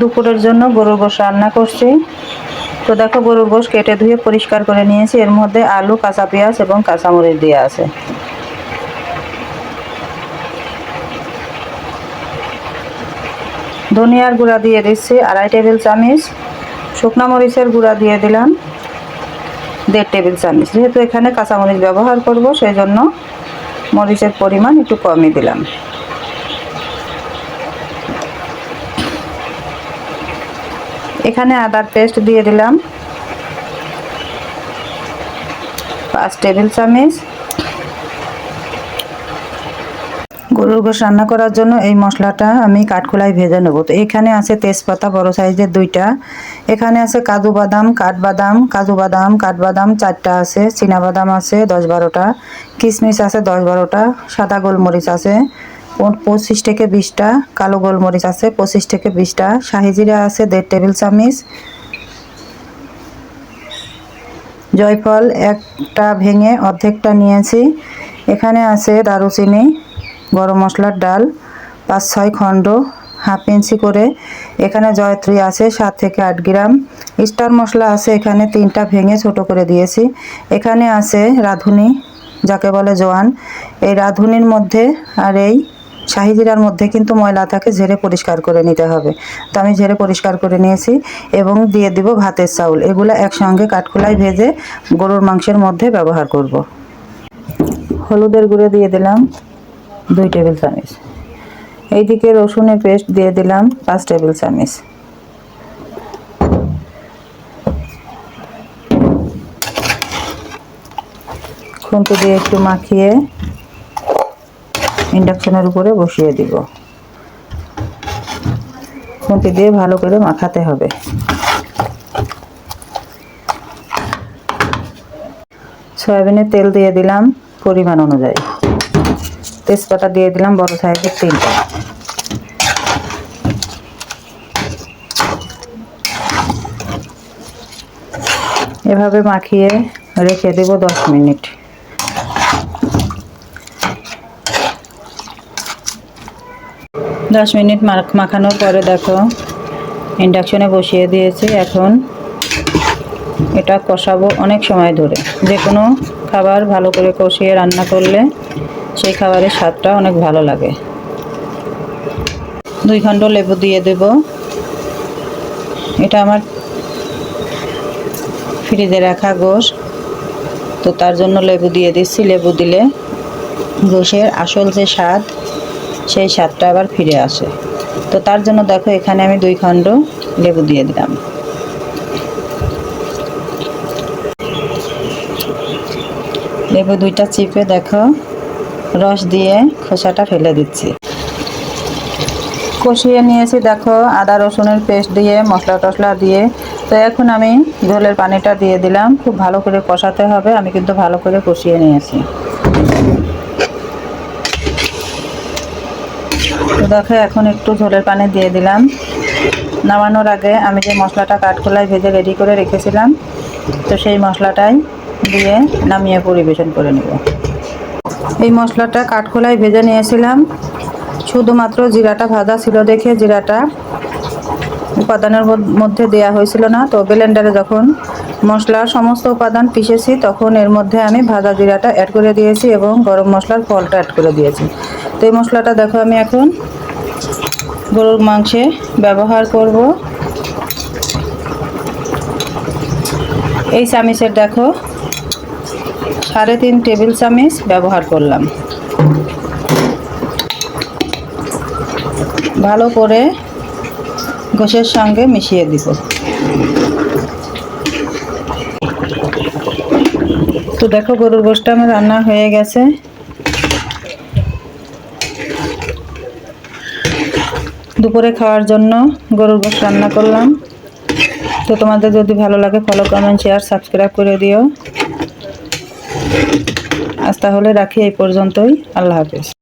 দুপুরের জন্য গরুর গোশ রান্না করছি। তো দেখো, গরুর গোশ কেটে ধুয়ে পরিষ্কার করে নিয়েছি। এর মধ্যে আলু, কাঁচা পেঁয়াজ এবং কাঁচামরিচ দিয়ে আছে। ধনিয়ার গুঁড়া দিয়ে দিচ্ছি, আড়াই টেবিল চামচ। শুকনা মরিচের গুঁড়া দিয়ে দিলাম, দেড় টেবিল চামচ। যেহেতু এখানে কাঁচামরিচ ব্যবহার করব সেই জন্য মরিচের পরিমাণ একটু কমই দিলাম। এখানে আদার পেস্ট দিয়ে দিলাম। পাঁচ টেবিল চামচ। গরুর গোশ রান্না করার জন্য এই মশলাটা আমি কাঠখোলায় ভেজে নেব। তো এখানে আছে তেজপাতা, বড় সাইজের দুইটা। এখানে আছে কাজু বাদাম কাঠবাদাম কাজু বাদাম কাঠবাদাম চারটা আছে, চীনা বাদাম আছে দশ বারোটা, কিশমিশ আছে দশ বারোটা, সাদা গোলমরিচ আছে। পঁচিশ থেকে বিশটা কালো গোলমরিচ আছে, পঁচিশ থেকে বিশটা। শাহিজিরা আছে, দেড় টেবিল চামচ। জয়ফল একটা ভেঙে অর্ধেকটা নিয়েছি। এখানে আছে দারুচিনি, গরম মশলার ডাল, পাঁচ ছয় খণ্ড, হাফ ইঞ্চি করে। এখানে জয়ত্রী আছে, সাত থেকে আট গ্রাম। স্টার মশলা আছে, এখানে তিনটা ভেঙে ছোট করে দিয়েছি। এখানে আছে রাঁধুনি, যাকে বলে জোয়ান। এই রাঁধুনির মধ্যে আর এই শাহিজিরার মধ্যে কিন্তু ময়লা থাকে, ঝেড়ে পরিষ্কার করে নিতে হবে। তো আমি ঝেড়ে পরিষ্কার করে নিয়েছি এবং দিয়ে দিব ভাতের চাউল। এগুলো একসঙ্গে কাঠখোলায় ভেজে গরুর মাংসের মধ্যে ব্যবহার করব। হলুদের গুঁড়ো দিয়ে দিলাম দুই টেবিল চামচ। এইদিকে রসুনের পেস্ট দিয়ে দিলাম পাঁচ টেবিল চামচ। খুন্তি দিয়ে একটু মাখিয়ে ইন্ডাকশনের উপরে বসিয়ে দিব। খুঁটি দিয়ে ভালো করে মাখাতে হবে। সয়াবিনের তেল দিয়ে দিলাম পরিমাণ অনুযায়ী। তেজপাতা দিয়ে দিলাম বড় সাইজের তিনটা। এভাবে মাখিয়ে রেখে দেব দশ মিনিট। দশ মিনিট মাখ- মাখানোর পরে দেখো ইন্ডাকশনে বসিয়ে দিয়েছি। এখন এটা কষাবো অনেক সময় ধরে। যে কোনো খাবার ভালো করে কষিয়ে রান্না করলে সেই খাবারের স্বাদটা অনেক ভালো লাগে। দুই খণ্ড লেবু দিয়ে দেব। এটা আমার ফ্রিজে রাখা গোশ। তো তার জন্য লেবু দিয়ে দিচ্ছি। লেবু দিলে গোশের আসল যে স্বাদ সেই স্বাদটা আবার ফিরে আসে। তো তার জন্য দেখো, এখানে আমি দুই খণ্ড লেবু দিয়ে দিলাম। লেবু দুইটা চিপে দেখো, রস দিয়ে খোসাটা ফেলে দিচ্ছি। কষিয়ে নিয়েছি দেখো, আদা রসুনের পেস্ট দিয়ে, মশলা টশলা দিয়ে। তো এখন আমি ঝোলের পানিটা দিয়ে দিলাম। খুব ভালো করে কষাতে হবে, আমি কিন্তু ভালো করে কষিয়ে নিয়েছি। তো দেখো, এখন একটু ঝোলের পানি দিয়ে দিলাম। নামানোর আগে আমি যে মশলাটা কাঠখোলায় ভেজে রেডি করে রেখেছিলাম, তো সেই মশলাটাই দিয়ে নামিয়ে পরিবেশন করে নেব। এই মশলাটা কাঠখোলায় ভেজে নিয়েছিলাম। শুধুমাত্র জিরাটা ভাজা ছিল দেখে জিরাটা উপাদানের মধ্যে দেয়া হয়েছিল না। তো ব্লেন্ডারে যখন মশলার সমস্ত উপাদান পিষেছি, তখন এর মধ্যে আমি ভাজা জিরাটা অ্যাড করে দিয়েছি এবং গরম মশলার ফলটা অ্যাড করে দিয়েছি। তো এই মশলাটা দেখো আমি এখন গরুর মাংসে ব্যবহার করব। এই চামিচের দেখো, সাড়ে তিন টেবিল চামিচ ব্যবহার করলাম। ভালো করে গোশের সঙ্গে মিশিয়ে দিব। তো দেখো গরুর গোশটা আমার রান্না হয়ে গেছে। দুপুরে খাওয়ার জন্য গরুর গোশ রান্না করলাম। তো তোমাদের যদি ভালো লাগে ফলো কমেন্ট শেয়ার সাবস্ক্রাইব করে দিও। আজ তাহলে রাখি এই পর্যন্তই। আল্লাহ হাফেজ।